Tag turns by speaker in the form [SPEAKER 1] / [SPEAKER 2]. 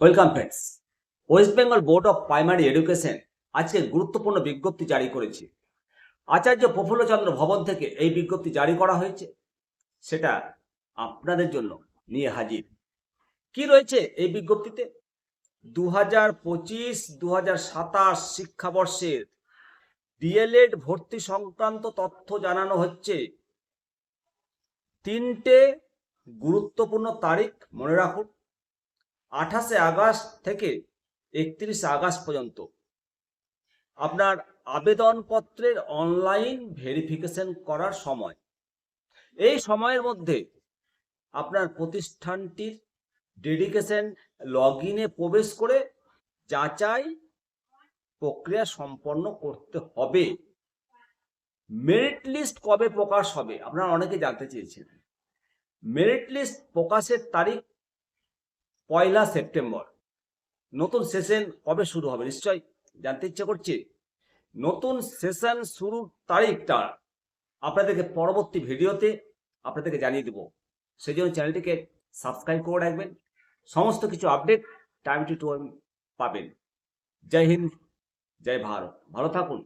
[SPEAKER 1] Welcome friends, West Bengal board of primary education আজকে গুরুত্বপূর্ণ বিজ্ঞপ্তি জারি করেছে। আচার্য প্রফুল্লচন্দ্র ভবন থেকে এই বিজ্ঞপ্তি জারি করা হয়েছে, সেটা আপনাদের জন্য নিয়ে হাজির। কি রয়েছে এই বিজ্ঞপ্তিতে? দু হাজার পঁচিশ দু হাজার সাতাশ শিক্ষাবর্ষের ডিএলএড ভর্তি সংক্রান্ত তথ্য জানানো হচ্ছে। তিনটে গুরুত্বপূর্ণ তারিখ মনে রাখুন। আঠাশে আগস্ট থেকে একত্রিশে আগস্ট পর্যন্ত আপনার আবেদনপত্রের অনলাইন ভেরিফিকেশন করার সময়, এই সময়ের মধ্যে আপনার প্রতিষ্ঠানটির ডেডিকেশন লগ প্রবেশ করে যাচাই প্রক্রিয়া সম্পন্ন করতে হবে। মেরিট লিস্ট কবে প্রকাশ হবে? আপনারা অনেকে জানতে চেয়েছেন। মেরিট লিস্ট প্রকাশের তারিখ পয়লা সেপ্টেম্বর। নতুন সেশন কবে শুরু হবে? নিশ্চয়ই জানতে ইচ্ছে করছে? নতুন সেশন শুরুর তারিখটা আপনাদেরকে পরবর্তী ভিডিওতে আপনাদেরকে জানিয়ে দেবো। সেই জন্য চ্যানেলটিকে সাবস্ক্রাইব করে রাখবেন। সমস্ত কিছু আপডেট টাইম টু টাইম পাবেন। জয় হিন্দ, জয় ভারত। ভালো থাকুন।